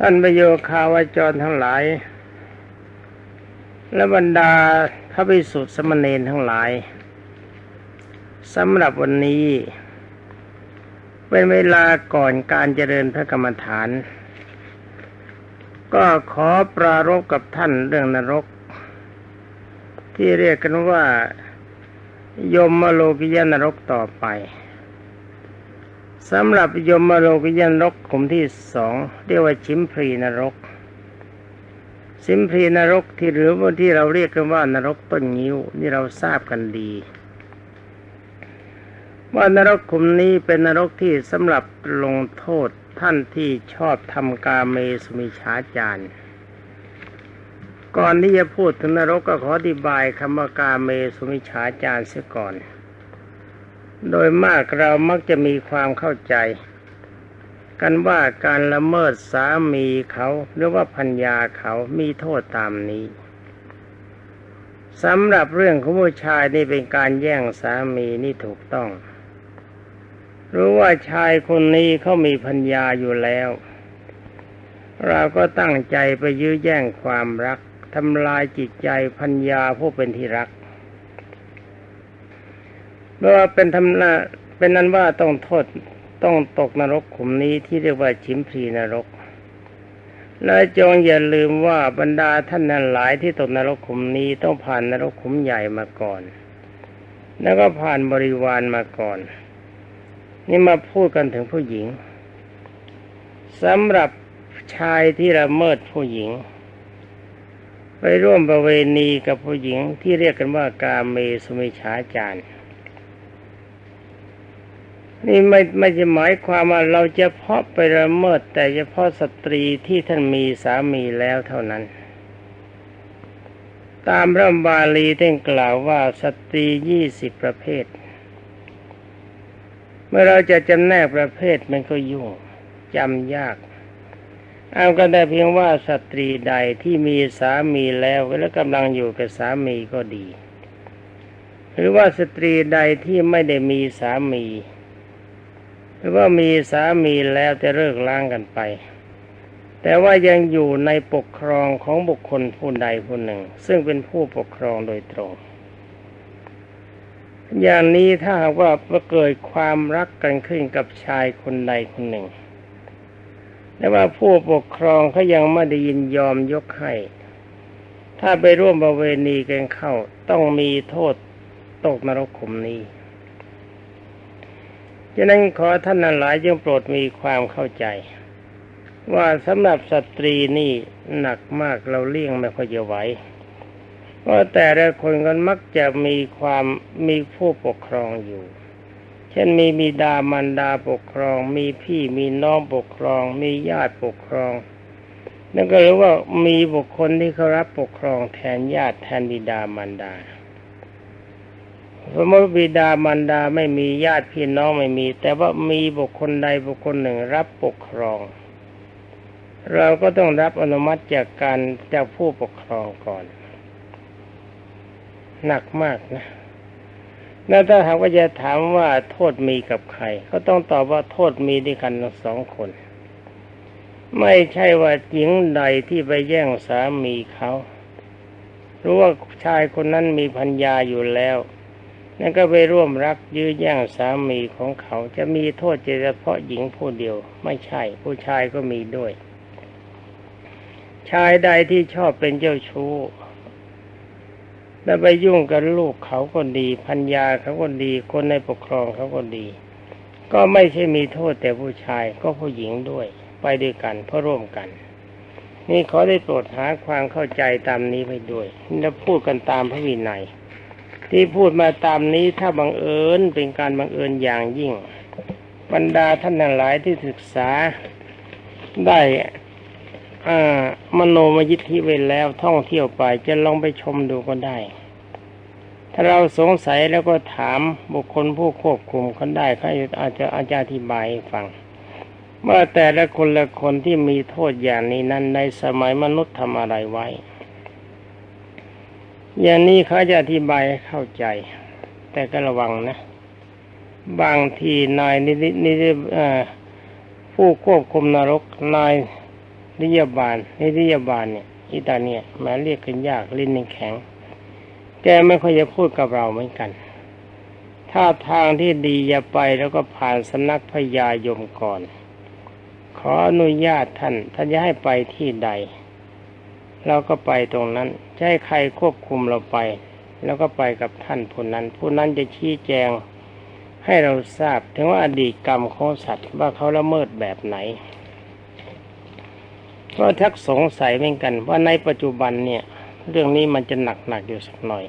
ท่านประโยคาวาจรทั้งหลาย และบรรดาพระภิกษุสมณเณรทั้งหลายสำหรับวันนี้ เป็นเวลาก่อนการเจริญพระกรรมฐาน ก็ขอปรารภกับท่านเรื่องนรก ที่เรียกกันว่า ยมโลกิยนรกต่อไป สำหรับยมโลกิยนรกขุมที่สองเรียกว่าชิมพรีนรก ชิมพรีนรกที่หรือว่าที่เราเรียกกันว่านรกต้นงิ้วนี่เราทราบกันดี ว่านรกขุมนี้เป็นนรกที่สำหรับลงโทษท่านที่ชอบทำกาเมสุมิชาจารก่อนที่จะพูดถึงนรกก็ขออธิบายคำว่ากาเมสุมิชาจารเสียก่อน โดยมากเรามักจะมีความเข้าใจ กันว่าการละเมิดสามีเขาหรือว่าพัญญาเขามีโทษตามนี้สำหรับเรื่องของผู้ชายนี่เป็นการแย่งสามีนี่ถูกต้อง รู้ว่าชายคนนี้เขามีพัญญาอยู่แล้ว เราก็ตั้งใจไปยื้อแย่งความรักทำลายจิตใจพัญญาผู้เป็นที่รัก เมื่อเป็นทำนาเป็นนั้นว่าต้องโทษต้องตกนรกขุมนี้ที่เรียกว่าชิมพรีนรกและจงอย่าลืมว่าบรรดาท่านนั้นหลายที่ตกนรกขุมนี้ต้องผ่านนรกขุมใหญ่มาก่อน แล้วก็ผ่านบริวารมาก่อน นี่มาพูดกันถึงผู้หญิงสำหรับชายที่ละเมิดผู้หญิง ไปร่วมประเวณีกับผู้หญิงที่เรียกกันว่ากาเมสุมิชาจารย์ นี่ไม่ไม่จะหมายความว่าเราจะเพาะไปละเมิด แต่เฉพาะสตรีที่ท่านมีสามีแล้วเท่านั้น ตามพระบาลีท่านกล่าวว่าสตรียี่สิบประเภท เมื่อเราจะจำแนกประเภทมันก็ยุ่งจำยากเอาก็ได้เพียงว่าสตรีใดที่มีสามีแล้วและกำลังอยู่กับสามีก็ดี หรือว่าสตรีใดที่ไม่ได้มีสามี รือว่ามีสามีแล้วจะเลิกล้างกันไป แต่ว่ายังอยู่ในปกครองของบุคคลผู้ใดผู้หนึ่ง ซึ่งเป็นผู้ปกครองโดยตรง อย่างนี้ถ้าหากว่าเกิดความรักกันขึ้นกับชายคนใดคนหนึ่งแต่ว่าผู้ปกครองเขายังไม่ได้ยินยอมยกให้ ถ้าไปร่วมประเวณีกันเข้า ต้องมีโทษตกนรกขุมนี้ ฉะนั้นขอท่านนั้นหลายจงโปรดมีความเข้าใจ ว่าสำหรับสตรีนี่หนักมากเราเลี่ยงไม่ค่อยจะไหวเพราะแต่ละคนกันมักจะมีความมีผู้ปกครองอยู่ เช่นมีมีดามันดาปกครอง มีพี่มีน้องปกครอง มีญาติปกครอง นั่นก็รู้ว่ามีบุคคลที่เขารับปกครองแทนญาติแทนบิดามันดา มมติบิดามารดาไม่มีญาติพี่น้องไม่มี แต่ว่ามีบุคคลใดบุคคลหนึ่งรับปกครอง เราก็ต้องรับอนุมัติจากการจากผู้ปกครองก่อน หนักมากนะแล้วถ้าหากว่าจะถามว่าโทษมีกับใคร ก็ต้องตอบว่าโทษมีด้วยกันสองคน ไม่ใช่ว่าหญิงใดที่ไปแย่งสามีเขารู้ว่าชายคนนั้นมีพัญญาอยู่แล้ว นั่นก็ไปร่วมรักยื้อแย่งสามีของเขาจะมีโทษเฉพาะหญิงผู้เดียว ไม่ใช่ ผู้ชายก็มีด้วย ชายใดที่ชอบเป็นเจ้าชู้แล้วไปยุ่งกับลูกเขาก็ดีพัญญาเขาก็ดี คนในปกครองเขาก็ดี ก็ไม่ใช่มีโทษแต่ผู้ชายก็ผู้หญิงด้วย ไปด้วยกันเพราะร่วมกัน นี่ขอได้โปรดหาความเข้าใจตามนี้ไปด้วยและพูดกันตามพระวินัย ที่พูดมาตามนี้ถ้าบังเอิญเป็นการบังเอิญอย่างยิ่ง บรรดาท่านหลายที่ศึกษาได้มโนมยิทธิเวแล้วท่องเที่ยวไปจะลองไปชมดูก็ได้ ถ้าเราสงสัยแล้วก็ถามบุคคลผู้ควบคุมเขาได้เขาอาจจะอาจารย์อธิบายฟังว่าแต่ละคนละคนที่มีโทษอย่างนี้นั้นในสมัยมนุษย์ทำอะไรไว้ อย่างนี้เขาจะอธิบายให้เข้าใจ แต่ก็ระวังนะ บางทีนายนินิผู้ควบคุมนรกนายนิยบาลนิริยบาลเนี่ยอิตาเนี่ยแม้เรียกกันยากลิ้นแข็ง แกไม่ค่อยจะพูดกับเราเหมือนกัน ถ้าทางที่ดีอย่าไปแล้วก็ผ่านสำนักพญายมก่อน ขออนุญาตท่านท่านจะให้ไปที่ใด เราก็ไปตรงนั้น จะให้ใครควบคุมเราไป แล้วก็ไปกับท่านผู้นั้น ผู้นั้นจะชี้แจงให้เราทราบถึงว่าอดีตกรรมของสัตว์ว่าเขาละเมิดแบบไหนก็ทักสงสัยเหมือนกันว่าในปัจจุบันเนี่ย เรื่องนี้มันจะหนักหนักอยู่สักหน่อย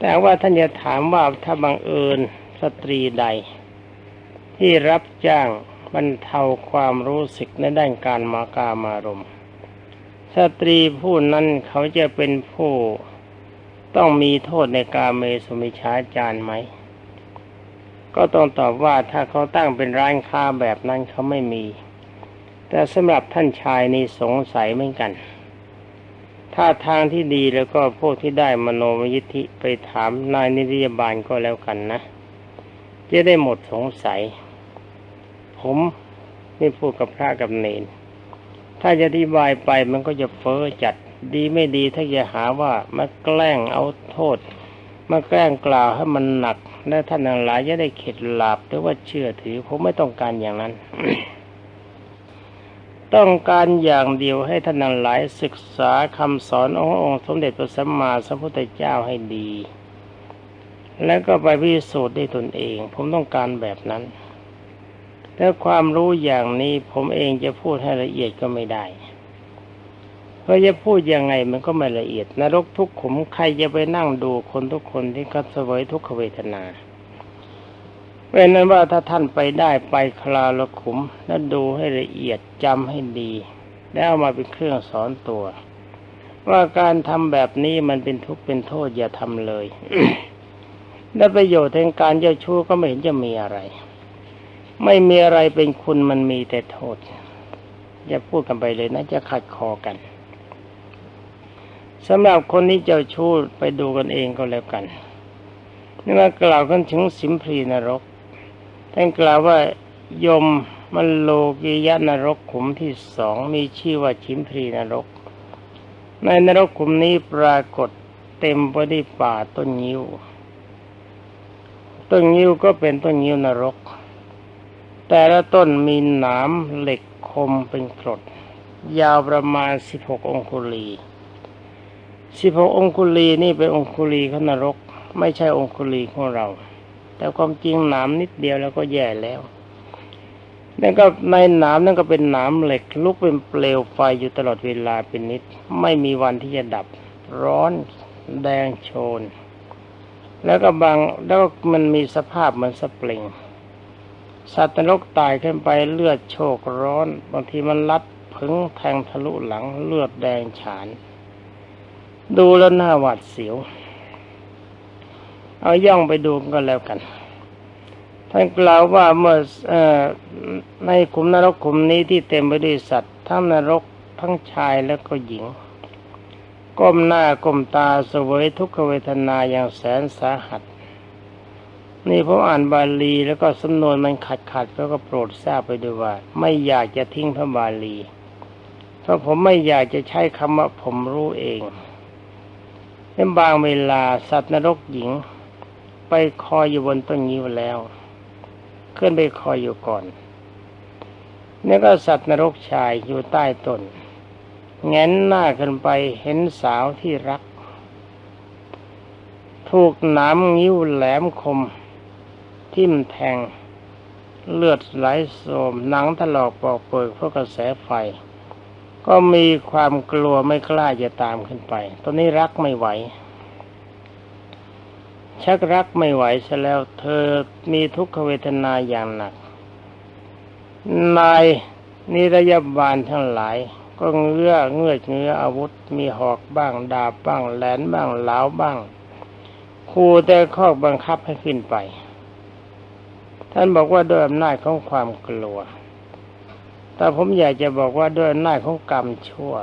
แต่ว่าท่านจะถามว่าถ้าบังเอิญสตรีใด ที่รับจ้างบรรเทาความรู้สึกในด้านการมากามารมณ์ สตรีผู้นั้นเขาจะเป็นผู้ต้องมีโทษในการเมสุมิชาจารไหม ก็ต้องตอบว่าถ้าเขาตั้งเป็นร้านค้าแบบนั้นเขาไม่มี แต่สำหรับท่านชายนี่สงสัยเหมือนกัน ถ้าทางที่ดีแล้วก็พวกที่ได้มโนมยิทธิไปถามนายนิริยบาลก็แล้วกันนะ จะได้หมดสงสัย ผมนี่พูดกับพระกับเนน ถ้าจะอธิบายไปมันก็จะเฟ้อจัดดีไม่ดีถ้าจะหาว่ามาแกล้งเอาโทษ มาแกล้งกล่าวให้มันหนักและท่านทั้งหลายจะได้เข็ดหลาบหรือว่าเชื่อถือผมไม่ต้องการอย่างนั้น ต้องการอย่างเดียวให้ท่านทั้งหลายศึกษาคำสอนขององค์สมเด็จพระสัมมาสัมพุทธเจ้าให้ดี แล้วก็ไปพิสูจน์ด้วยตนเอง ผมต้องการแบบนั้น แต่ความรู้อย่างนี้ผมเองจะพูดให้ละเอียดก็ไม่ได้เพราะจะพูดยังไงมันก็ไม่ละเอียด นรกทุกขุมใครจะไปนั่งดูคนทุกคนที่เขาเสวยทุกขเวทนาเป็นนั้นว่าถ้าท่านไปได้ไปคลาละขุม แล้วดูให้ละเอียดจำให้ดี แล้วเอามาเป็นเครื่องสอนตัว ว่าการทำแบบนี้มันเป็นทุกข์เป็นโทษอย่าทำเลย และประโยชน์แห่งการเจ้าชู้ก็ไม่เห็นจะมีอะไร ไม่มีอะไรเป็นคุณมันมีแต่โทษ อย่าพูดกันไปเลยนะจะขัดคอกันสำหรับคนนี้เจ้าชู้ไปดูกันเองก็แล้วกัน นี่มากล่าวกันถึงสิมพรีนรกท่านกล่าวว่ายมมันโลกิยะนรกขุมที่สองมีชื่อว่าชิมพรีนรก ในนรกขุมนี้ปรากฏเต็มไปด้วยป่าต้นงิ้ว ต้นงิ้วก็เป็นต้นงิ้วนรก แต่ละต้นมีหนามเหล็กคมเป็นกรด ยาวประมาณสิบหกองคุลีสิบหกองคุลีนี่เป็นองคุลีของนรก ไม่ใช่องคุลีของเรา แต่ความจริงหนามนิดเดียวแล้วก็แย่แล้วนั่นก็ในหนามนั่นก็เป็นหนามเหล็ก ลุกเป็นเปลวไฟอยู่ตลอดเวลาเป็นนิด ไม่มีวันที่จะดับ ร้อนแดงโชน แล้วก็บางแล้วก็มันมีสภาพเหมือนสปริง สัตว์นรกตายขึ้นไปเลือดโชกร้อน บางทีมันลัดผึงแทงทะลุหลังเลือดแดงฉาน ดูแล้วหน้าหวาดเสียว เอาย่องไปดูก็แล้วกันท่านกล่าวว่าเมื่ออในขุมนรกขุมนี้ที่เต็มไปด้วยสัตว์ทั้งนรกทั้งชายและก็หญิง ก้มหน้าก้มตาเสวยทุกขเวทนาอย่างแสนสาหัส นี่ผมอ่านบาลีแล้วก็สำนวนมันขัดขัดแล้วก็โปรดทราบไปด้วยว่า ไม่อยากจะทิ้งพระบาลี เพราะผมไม่อยากจะใช้คำว่าผมรู้เองในบางเวลาสัตว์นรกหญิง ไปคอยอยู่บนต้นงิ้วแล้วขึ้นไปคอยอยู่ก่อนนี่ก็สัตว์นรกชายอยู่ใต้ต้นแงนหน้าขึ้นไปเห็นสาวที่รัก ถูกหนามงิ้วแหลมคม ทิ่มแทง เลือดไหลโสมหนังถลอกปอกเปิดเพราะกระแสไฟ ก็มีความกลัวไม่กล้าจะตามขึ้นไป ตอนนี้รักไม่ไหว ชักรักไม่ไหวซะแล้ว เธอมีทุกขเวทนาอย่างหนัก นายนิรยาบาลทั้งหลาย ก็เงื้อเงื้อเงื้ออาวุธ มีหอกบ้างดาบบ้างแหลนบ้างเหลาบ้างขู่แต่ข้อบังคับให้ขึ้นไป ท่านบอกว่าด้วยอำนาจของความกลัว แต่ผมอยากจะบอกว่าด้วยอำนาจของกรรมชั่ว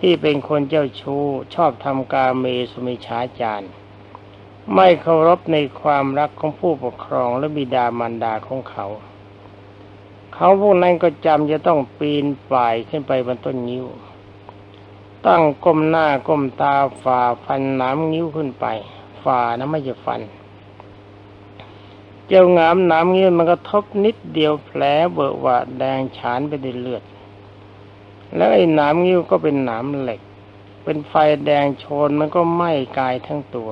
ที่เป็นคนเจ้าชู้ชอบทำกาเมสุมิชาจารไม่เคารพในความรักของผู้ปกครองและบิดามารดาของเขา เขาพวกนั้นก็จำจะต้องปีนป่ายขึ้นไปบนต้นงิ้ว ตั้งก้มหน้าก้มตาฝ่าฟันน้ำงิ้วขึ้นไป ฝ่านะไม่ใช่ฟัน เจ้างามหน้ำงิ้วมันก็ทบนิดเดียวแผลเบอะหวะแดงฉานไปด้วยเลือด แล้วไอ้หน้ำงิ้วก็เป็นหน้ำเหล็ก เป็นไฟแดงโชนมันก็ไหม้กายทั้งตัว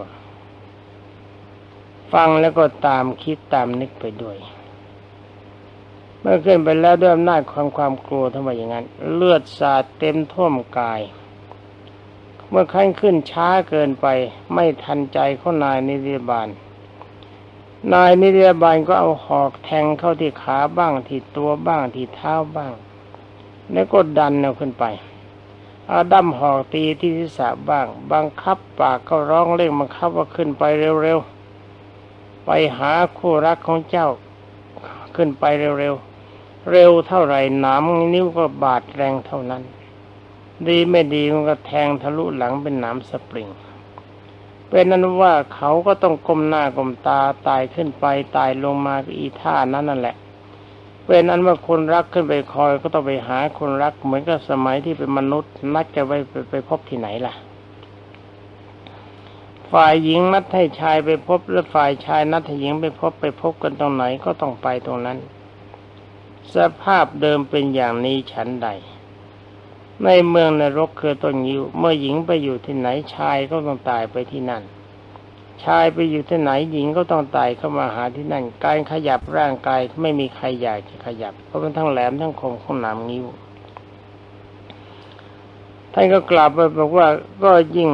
ฟังแล้วก็ตามคิดตามนึกไปด้วย เมื่อขึ้นไปแล้วด้วยอำนาจความความกลัวทำไมอย่างนั้น เลือดสาดเต็มท่วมกาย เมื่อขั้นขึ้นช้าเกินไป ไม่ทันใจของนายนิติบาล นายนิติบาลก็เอาหอกแทงเข้าที่ขาบ้างที่ตัวบ้างที่เท้าบ้าง แล้วก็ดันเอาขึ้นไปเอาดั้มหอกตีที่ศีรษะบ้าง บังคับปากก็ร้องเร่งบังคับว่าขึ้นไปเร็วๆ ไปหาคู่รักของเจ้าขึ้นไปเร็วๆ เร็วเท่าไหร่หนามนิ้วก็บาดแรงเท่านั้น ดีไม่ดีมันก็แทงทะลุหลังเป็นหนามสปริง เป็นนั้นว่าเขาก็ต้องก้มหน้าก้มตาตายขึ้นไปตายลงมาอีท่านั้นนั่นแหละ เป็นนั้นว่าคนรักขึ้นไปคอยก็ต้องไปหาคนรักเหมือนกับสมัยที่เป็นมนุษย์ นัดกันไว้ไปไปพบที่ไหนล่ะ ฝ่ายหญิงนัดให้ชายไปพบและฝ่ายชายนัดให้หญิงไปพบไปพบกันตรงไหนก็ต้องไปตรงนั้น สภาพเดิมเป็นอย่างนี้ฉันใด ในเมืองนรกคือต้นยิวเมื่อหญิงไปอยู่ที่ไหนชายก็ต้องตายไปที่นั่น ชายไปอยู่ที่ไหนหญิงก็ต้องตายเข้ามาหาที่นั่น การขยับร่างกายไม่มีใครอยากจะขยับ เพราะมันทั้งแหลมทั้งคมของหนามงิ้วท่านก็กลับไปบอกว่าก็ยิ่ง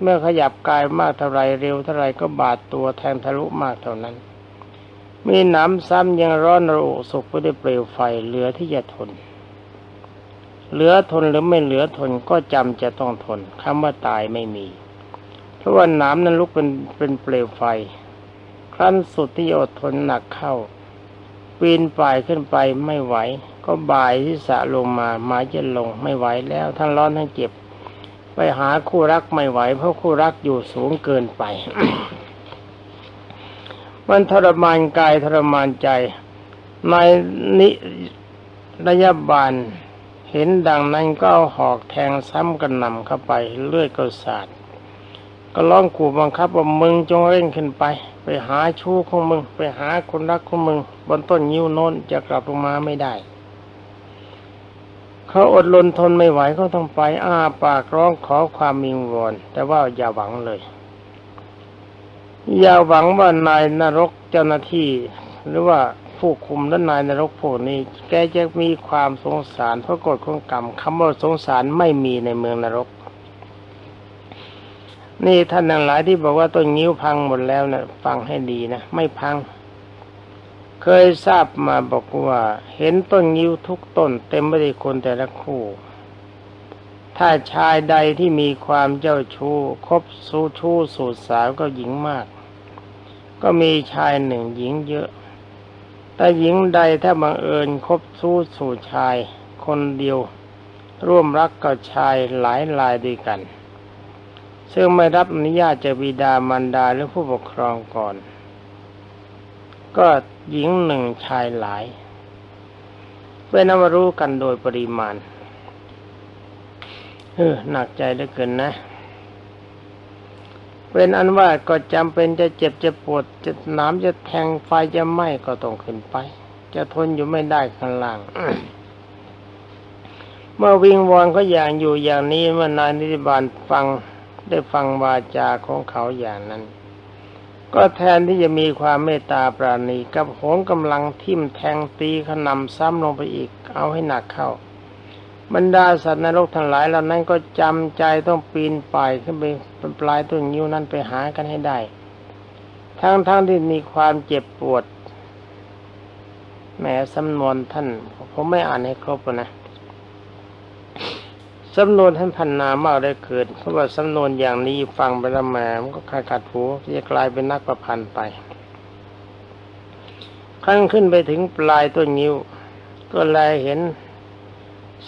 เมื่อขยับกายมากเท่าไรเร็วเท่าไรก็บาดตัวแทงทะลุมากเท่านั้น มีหนามซ้ำยังร้อนระอุสุกไปด้วยเปลวไฟเหลือที่จะทน เหลือทนหรือไม่เหลือทนก็จำจะต้องทนคำว่าตายไม่มี เพราะว่านามนั้นลุกเป็นเป็นเปลวไฟ ครั้นสุดที่อดทนหนักเข้าปีนป่ายขึ้นไปไม่ไหว ก็บ่ายที่สะลงมาหมายจะลงไม่ไหวแล้วทั้งร้อนทั้งเจ็บ ไปหาคู่รักไม่ไหว เพราะคู่รักอยู่สูงเกินไป มันทรมานกายทรมานใจในนิระยะบาล เห็นดังนั้นก็เอาหอกแทงซ้ำกันนำเข้าไปเลือดก็สาดก็ร้องขู่บังคับว่ามึงจงเร่งขึ้นไป ไปหาชู้ของมึง ไปหาคนรักของมึง บนต้นยิ้วโน้นจะกลับลงมาไม่ได้เขาอดรนทนไม่ไหวเขาต้องไปอ้าปากร้องขอความมิงวอนแต่ว่าอย่าหวังเลย อย่าหวังว่านายนรกเจ้าหน้าที่หรือว่า ผู้คุมและนายนรกพวกนี้ แกจะมีความสงสารเพราะกฎของกรรมคำว่าสงสารไม่มีในเมืองนรก นี่ท่านทั้งหลายที่บอกว่าต้นงิ้วพังหมดแล้วนะฟังให้ดีนะ ไม่พัง เคยทราบมาบอกว่า เห็นต้นงิ้วทุกต้น เต็มไปด้วยคนแต่ละคู่ ถ้าชายใดที่มีความเจ้าชู้คบสู้ชู้สูดสาวก็หญิงมาก ก็มีชายหนึ่งหญิงเยอะ แต่หญิงใดถ้าบังเอิญคบสู้สู่ชาย คนเดียว ร่วมรักกับชายหลายรายด้วยกัน ซึ่งไม่รับอนุญาตจากบิดามารดาหรือผู้ปกครองก่อน ก็หญิงหนึ่งชายหลายเป็นนวรู้กันโดยปริมาณ เออหนักใจเหลือเกินนะ เป็นอันว่าก็จำเป็นจะเจ็บจะปวดจะน้ำจะแทงไฟจะไหม้ก็ต้องขึ้นไป จะทนอยู่ไม่ได้ข้างล่างเมื่อวิงวอนเขาอย่างอยู่อย่างนี้เมื่อนายนิติบาลฟังได้ฟังวาจาของเขาอย่างนั้น ก็แทนที่จะมีความเมตตาปราณีกับโหนกำลังทิ่มแทงตีขนำซ้ำลงไปอีก เอาให้หนักเข้า บรรดาสัตว์นรกทั้งหลายเหล่านั้นก็จำใจต้องปีนป่ายขึ้นไปเป็นปลายต้นยิ้วนั้นไปหากันให้ได้ ทั้งๆทที่มีความเจ็บปวดแหมสำนวนท่าน ผมไม่อ่านให้ครบนะสำนวนท่านพันนามากได้เกินเพราะว่าสำนวนอย่างนี้ฟังไปแล้วแหมมันก็ขาดขาดหูจะกลายเป็นนักประพันธ์ไปขั้นขึ้นไปถึงปลายต้นงิ้ว ก็แลเห็น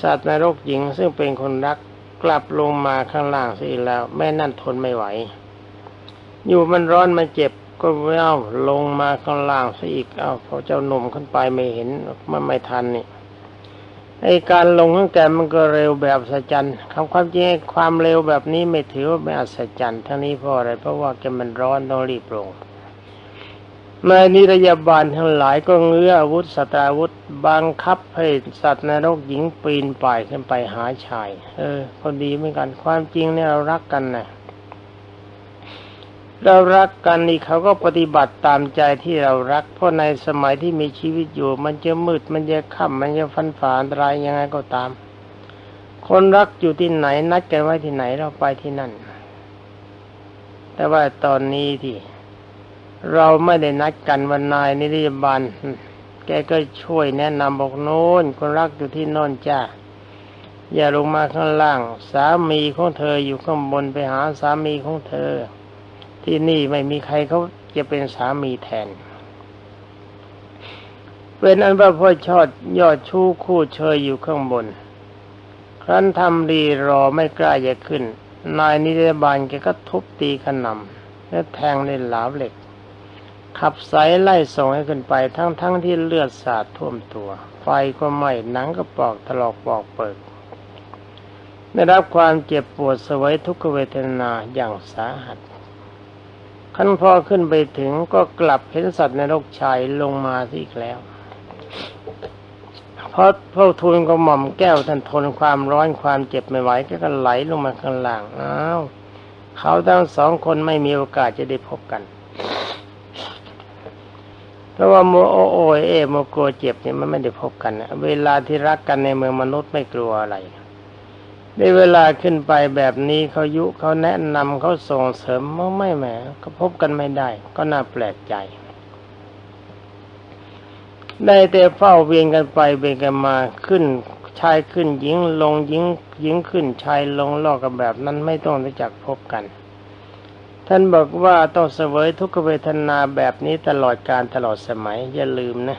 สัตว์นรกหญิงซึ่งเป็นคนรักกลับลงมาข้างล่างซะอีกแล้ว แม่นั่นทนไม่ไหว อยู่มันร้อนมันเจ็บก็ไม่เอาลงมาข้างล่างซะอีกเอาพอเจ้าหนุ่มขึ้นไปไม่เห็นมันไม่ทันนี่ไอการลงของแกมันก็เร็วแบบอัศจรรย์คำความจริงความเร็วแบบนี้ไม่ถือว่าเป็นอัศจรรย์ทั้งนี้เพราะอะไรเพราะว่าแกมันร้อนต้องรีบลง ในนิรยาบาลทั้งหลายก็เงื้ออาวุธสตราวุธบังคับให้สัตว์นรกหญิงปีนป่ายขึ้นไปหาชาย เออพอดีเหมือนกันความจริงเนี่ยเรารักกันนะเรารักกันนี่เขาก็ปฏิบัติตามใจที่เรารัก เพราะในสมัยที่มีชีวิตอยู่ มันจะมืดมันจะค่ำมันจะฟันฝ่าอันตรายยังไงก็ตาม คนรักอยู่ที่ไหนนัดกันไว้ที่ไหนเราไปที่นั่น แต่ว่าตอนนี้ที่ เราไม่ได้นัดกันวันนายนิรยบาลแกก็ช่วยแนะนำบอกโน้นคนรักอยู่ที่โน่นจ้าอย่าลงมาข้างล่าง สามีของเธออยู่ข้างบนไปหาสามีของเธอ ที่นี่ไม่มีใครเขาจะเป็นสามีแทน เป็นอันว่าพ่อชอดยอดชู้คู่เชยอยู่ข้างบน ครั้นทำดีรอไม่กล้าจะขึ้น นายนิรบาลแกก็ทุบตีขนำแล้วแทงในหลาวเหล็ก ขับสายไล่ส่งให้ขึ้นไปทั้งๆทที่เลือดสาดท่วมตัว ไฟก็ไหม้หนังก็ปอกถลอกปอกเปิดได้รับความเจ็บปวดสวยทุกขเวทนาอย่างสาหัสขั้นพอขึ้นไปถึงก็กลับเห็นสัตว์ในโลกชายลงมาอีกแล้วเพราะพระทูลก็หม่อมแก้วท่านทนความร้อนความเจ็บไม่ไหวก็ไหลลงมาข้างล่างอ้าวเขาทั้งสองคนไม่มีโอกาสจะได้พบกัน เพราะว่าโมโอโอเอโมกลัวเจ็บเนี่ยมันไม่ได้พบกันนะเวลาที่รักกันในเมืองมนุษย์ไม่กลัวอะไรในเวลาขึ้นไปแบบนี้เขายุเขาแนะนำเขาส่งเสริมว่าไม่แหมก็พบกันไม่ได้ ก็น่าแปลกใจ ได้แต่เฝ้าเวียนกันไปเวียนกันมาขึ้นชายขึ้นหญิงลงหญิงหญิงขึ้นชายลงลอกกันแบบนั้นไม่ต้องรู้จักพบกัน ท่านบอกว่าต้องเสวยทุกขเวทนาแบบนี้ตลอดการตลอดสมัย อย่าลืมนะ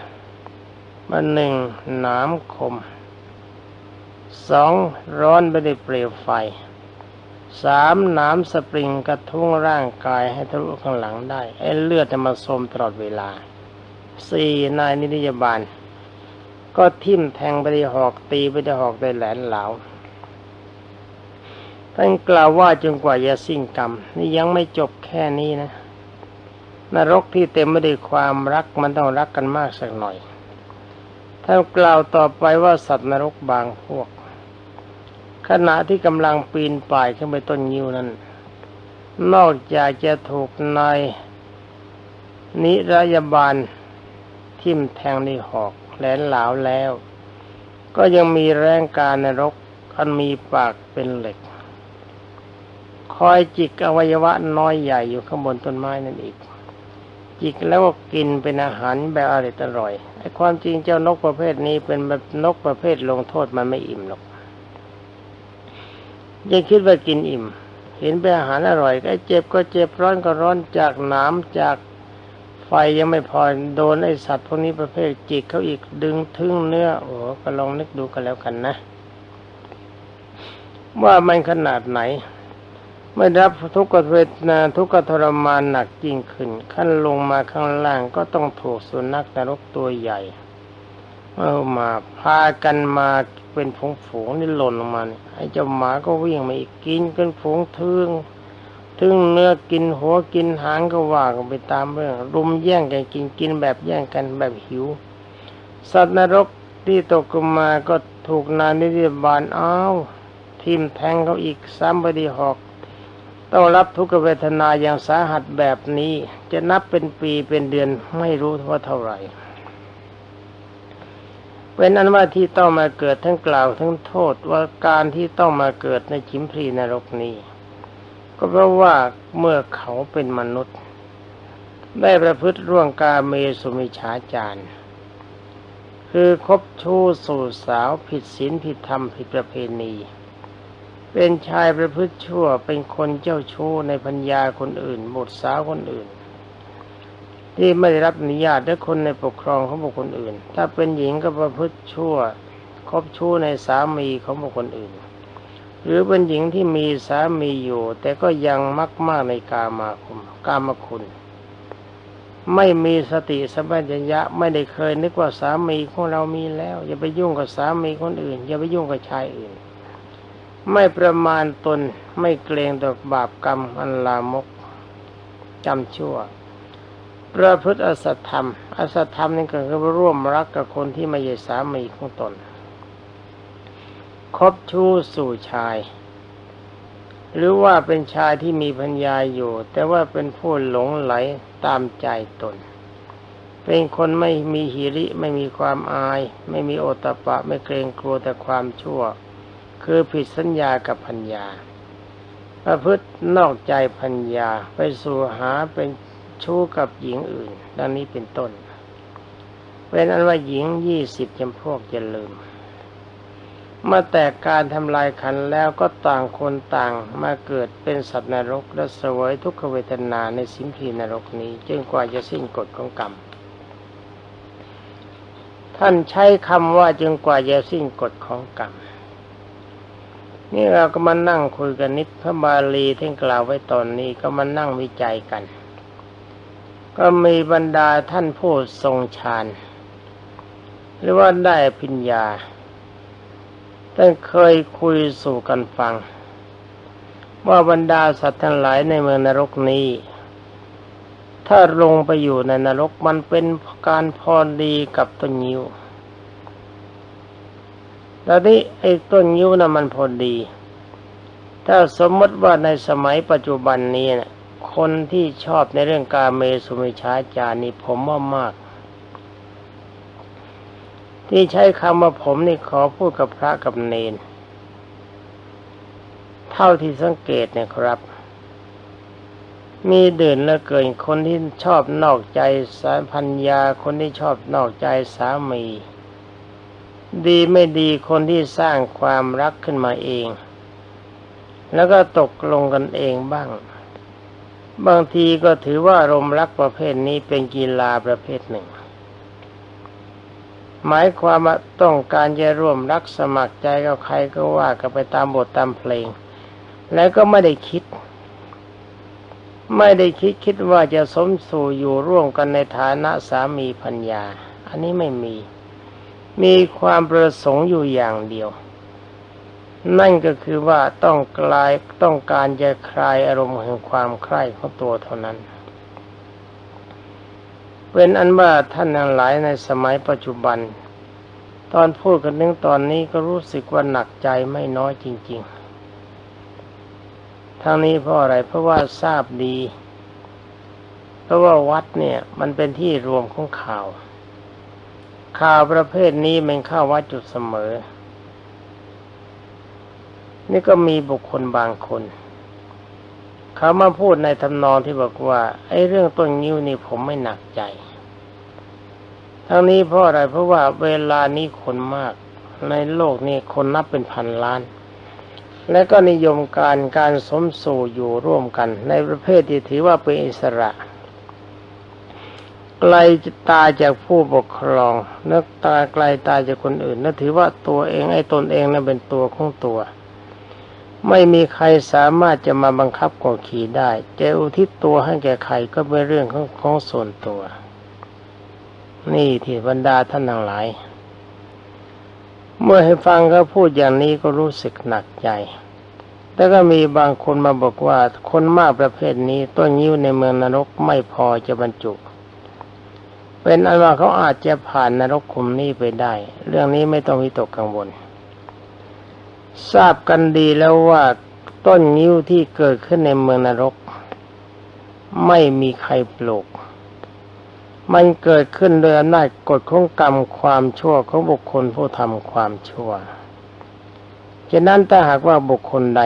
มันหนึ่งหนามคมสองร้อนไปด้วยเปลวไฟสามน้ำสปริงกระทุ้งร่างกายให้ทะลุข้างหลังได้ไอ้เลือดจะมาสมตลอดเวลาสี่นายนิยบาล ก็ทิ่มแทงไปได้หอกตีไปได้หอกได้แหลนเหลา ท่านกล่าวว่าจนกว่าจะสิ้นกรรม นี่ยังไม่จบแค่นี้นะ นรกที่เต็มไปด้วยความรักมันต้องรักกันมากสักหน่อยท่านกล่าวต่อไปว่าสัตว์นรกบางพวก ขณะที่กำลังปีนป่ายขึ้นไปต้นยิวนั้น นอกจากจะถูกนายนิรยาบาลทิ่มแทงในหอกแหลนหลาวแล้ว ก็ยังมีแรงการนรกอันมีปากเป็นเหล็ก คอยจิกอวัยวะน้อยใหญ่อยู่ข้างบนต้นไม้นั่นอีก จิกแล้วก็กินเป็นอาหารแบบอร่อยอร่อยไอ้ความจริงเจ้านกประเภทนี้เป็นแบบนกประเภทลงโทษมันไม่อิ่มหรอกยังคิดว่ากินอิ่ม เห็นเป็นอาหารอร่อยก็เจ็บก็เจ็บร้อนก็ร้อนจากน้ำจากไฟยังไม่พอโดนไอสัตว์พวกนี้ประเภทจิกเขาอีกดึงทึ่งเนื้อโอ้ก็ลองนึกดูกันแล้วกันนะ ว่ามันขนาดไหน ไม่รับทุกขเวทนาทุกขทรมานหนักยิ่งขึ้น ขั้นลงมาข้างล่างก็ต้องถูกสุนัขนรกตัวใหญ่เอามาพากันมาเป็นผงฝูงนี่หล่นลงมาไอ้เจ้าหมาก็วิ่งมาอีกกินกันฝูงทึ่งทึ่งเนื้อกินหัวกินหางก็ว่ากันไปตามเรื่องรุมแย่งกันกินกินแบบแย่งกันแบบหิว สัตว์นรกที่ตกลงมาก็ถูกนานิยบาลอ้าวทิมแทงเขาอีกซ้ำไปดีหอก ต้องรับทุกขเวทนาอย่างสาหัสแบบนี้ จะนับเป็นปีเป็นเดือนไม่รู้ว่าเท่าไหร่เป็นอันว่าที่ต้องมาเกิดทั้งกล่าวทั้งโทษว่าการที่ต้องมาเกิดในชิมพรีนรกนี้ ก็เพราะว่าเมื่อเขาเป็นมนุษย์ ได้ประพฤติร่วงกาเมสุมิฉาจารคือคบชู้สู่สาวผิดศีลผิดธรรมผิดประเพณี เป็นชายประพฤติชั่ว เป็นคนเจ้าชู้ในพัญญาคนอื่นหมดสาวคนอื่น ที่ไม่ได้รับอนุญาตและคนในปกครองของบุคคลอื่น ถ้าเป็นหญิงก็ประพฤติชั่ว คบชู้ในสามีของบุคคลอื่น หรือเป็นหญิงที่มีสามีอยู่ แต่ก็ยังมักมากในกามาคุมกามคุณ ไม่มีสติสัมปชัญญะไม่ได้เคยนึกว่าสามีของเรามีแล้ว อย่าไปยุ่งกับสามีคนอื่น อย่าไปยุ่งกับชายอื่น ไม่ประมาณตนไม่เกรงต่อบาปกรรมอันลามกจำชั่ว ประพฤติอสัตธรรม อสัตธรรมนี่ก็คือร่วมรักกับคนที่ไม่ใช่สามีของตน คบชู้สู่ชาย หรือว่าเป็นชายที่มีพัญญาอยู่ แต่ว่าเป็นผู้หลงไหลตามใจตน เป็นคนไม่มีหิริไม่มีความอาย ไม่มีโอตปะ ไม่เกรงกลัวแต่ความชั่ว คือผิดสัญญากับพัญญาประพฤตินอกใจพัญญาไปสู่หาเป็นชู้กับหญิงอื่น ดังนี้เป็นต้น เป็นอันว่าหญิงยี่สิบจำพวกจะลืม เมื่อแตกการทำลายขันแล้วก็ต่างคนต่างมาเกิดเป็นสัตว์นรก และเสวยทุกขเวทนาในสิมพีนรกนี้จนกว่าจะสิ้นกฎของกรรม ท่านใช้คำว่าจนกว่าจะสิ้นกฎของกรรม นี่เราก็มานั่งคุยกันนิดพระบาลีท่านกล่าวไว้ตอนนี้ก็มานั่งวิจัยกัน ก็มีบรรดาท่านผู้ทรงฌานหรือว่าได้พิญญาท่านเคยคุยสู่กันฟัง ว่าบรรดาสัตว์ทั้งหลายในเมืองนรกนี้ ถ้าลงไปอยู่ในนรกมันเป็นการพอดีกับตนยิว แล้วนี้ไอ้ต้นยิ้วนะ่ะมันพอดี ถ้าสมมติว่าในสมัยปัจจุบันนี้นะคนที่ชอบในเรื่องการเมสุมิชาจานี่ผมว่ามาก ที่ใช้คำว่าผมนี่ขอพูดกับพระกับเนน เท่าที่สังเกตเนี่ยครับ มีเดินเลือเกินคนที่ชอบนอกใจสาพัญญาคนที่ชอบนอกใจสามี ดีไม่ดีคนที่สร้างความรักขึ้นมาเอง แล้วก็ตกลงกันเองบ้าง บางทีก็ถือว่าอารมณ์รักประเภทนี้เป็นกีฬาประเภทหนึ่ง หมายความว่าต้องการจะร่วมรักสมัครใจกับใครก็ว่ากันไปตามบทตามเพลง แล้วก็ไม่ได้คิด ไม่ได้คิดคิดว่าจะสมสู่อยู่ร่วมกันในฐานะสามีพัญญา อันนี้ไม่มี มีความประสงค์อยู่อย่างเดียว นั่นก็คือว่าต้องกลายต้องการจะคลายอารมณ์แห่งความใคร่ของตัวเท่านั้นเป็นอันว่าท่านทั้งหลายในสมัยปัจจุบัน ตอนพูดกันนึงตอนนี้ก็รู้สึกว่าหนักใจไม่น้อยจริง ๆทั้งนี้เพราะอะไรเพราะว่าทราบดี เพราะว่าวัดเนี่ยมันเป็นที่รวมของข่าว ข่าวประเภทนี้มันเข้าวัดจุดเสมอ นี่ก็มีบุคคลบางคน เขามาพูดในทำนองที่บอกว่า ไอ้เรื่องต้นงิ้วนี่ผมไม่หนักใจ ทั้งนี้เพราะอะไรเพราะว่าเวลานี้คนมาก ในโลกนี้คนนับเป็นพันล้าน และก็นิยมการการสมสู่อยู่ร่วมกัน ในประเภทที่ถือว่าเป็นอิสระ ไกลตาจากผู้ปกครองนึกตาไกลตาจากคนอื่นนึกถือว่าตัวเองไอ้ตนเองนั้นเป็นตัวของตัว ไม่มีใครสามารถจะมาบังคับกดขี่ได้จะอุทิศตัวให้แก่ใครก็เป็นเรื่องของของส่วนตัว นี่ที่บรรดาท่านทั้งหลาย เมื่อให้ฟังเขาพูดอย่างนี้ก็รู้สึกหนักใจแต่ก็มีบางคนมาบอกว่าคนมากประเภทนี้ต้นยิ้วในเมืองนรกไม่พอจะบรรจุ เป็นอันว่าเขาอาจจะผ่านนรกคุมนี้ไปได้ เรื่องนี้ไม่ต้องวิตกกังวล ทราบกันดีแล้วว่าต้นยิ้วที่เกิดขึ้นในเมืองนรก ไม่มีใครปลูก มันเกิดขึ้นโดยอำนาจกฎของกรรมความชั่วของบุคคลผู้ทำความชั่วฉะนั้นถ้าหากว่าบุคคลใด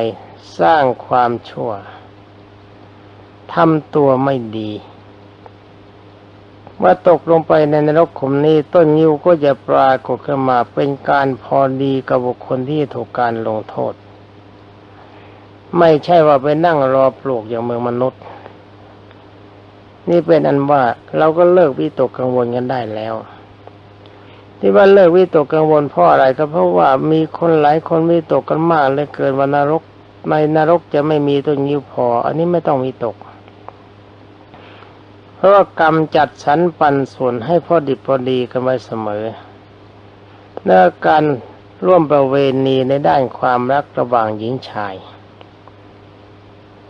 สร้างความชั่วทำตัวไม่ดี ว่าตกลงไปในนรกขุมนี้ต้นยิวก็จะปรากฏขึ้นมาเป็นการพอดีกับบุคคลที่ถูกการลงโทษ ไม่ใช่ว่าไปนั่งรอปลูกอย่างเมืองมนุษย์ นี่เป็นอันว่าเราก็เลิกวิตกกังวลกันได้แล้วที่ว่าเลิกวิตกกังวลเพราะอะไรก็เพราะว่ามีคนหลายคนวิตกกันมากเลยเกิดว่านรกในนรกจะไม่มีต้นยิวพอ อันนี้ไม่ต้องวิตก เพราะว่ากรรมจัดสรรปันส่วนให้พอดิบพอดีกันไว้เสมอเนื้อการร่วมประเวณีในด้านความรักระหว่างหญิงชาย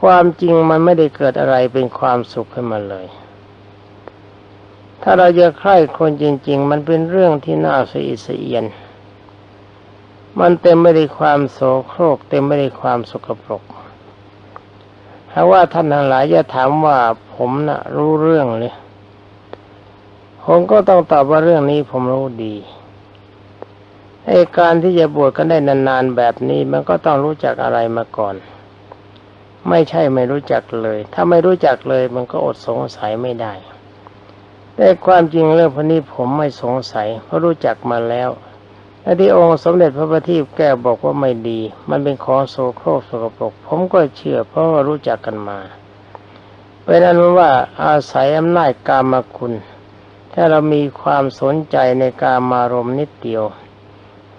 ความจริงมันไม่ได้เกิดอะไรเป็นความสุขขึ้นมาเลย ถ้าเราจะใคร่คนจริง ๆ มันเป็นเรื่องที่น่าสะอิดสะเอียน มันเต็มไปด้ความโสโครกเต็มไปด้ความสกปรก ถ้าว่าท่านทั้งหลายจะถามว่าผมนะ่ะ รู้เรื่องเลยผมก็ต้องตอบว่าเรื่องนี้ผมรู้ดีไอ้การที่จะบวชกันได้นานๆแบบนี้มันก็ต้องรู้จักอะไรมาก่อน ไม่ใช่ไม่รู้จักเลย ถ้าไม่รู้จักเลยมันก็อดสงสัยไม่ได้ แต่ความจริงเรื่องพวกนี้ผมไม่สงสัย เพราะรู้จักมาแล้ว และที่องค์สมเด็จพระบัณฑิตแก้วบอกว่าไม่ดี มันเป็นของโสโครกสกปรก ผมก็เชื่อเพราะว่ารู้จักกันมาเป็นนั้นว่าอาศัยอำนาจกามคุณ ถ้าเรามีความสนใจในการมารมณ์นิดเดียว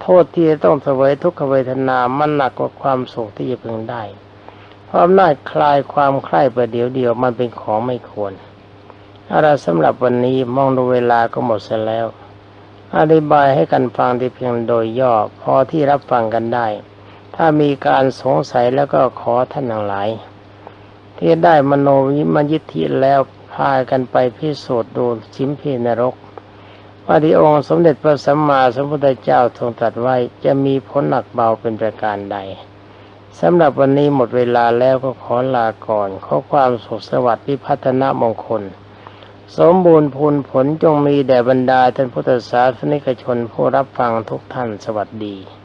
โทษที่จะต้องเสวยทุกขเวทนา มันหนักกว่าความสุขที่จะพึงได้ เพราะอำนาจคลายความใคร่ประเดี๋ยวเดียวมันเป็นของไม่ควรอะไรสำหรับวันนี้มองดูเวลาก็หมดเสียแล้ว อธิบายให้กันฟังที่เพียงโดยย่อพอที่รับฟังกันได้ ถ้ามีการสงสัยแล้วก็ขอท่านทั้งหลาย ที่ได้มโนวิมยิทธิแล้วพากันไปพิสูจน์ดูชิมพีนรกว่าที่องค์สมเด็จพระสัมมาสัมพุทธเจ้าทรงตรัสไว้จะมีผลหนักเบาเป็นประการใดสำหรับวันนี้หมดเวลาแล้วก็ขอลาก่อน ขอความสุขสวัสดิ์พิพัฒนมงคล สมบูรณ์พูนผลจงมีแด่บรรดาท่านพุทธศาสนิกชนผู้รับฟังทุกท่านสวัสดี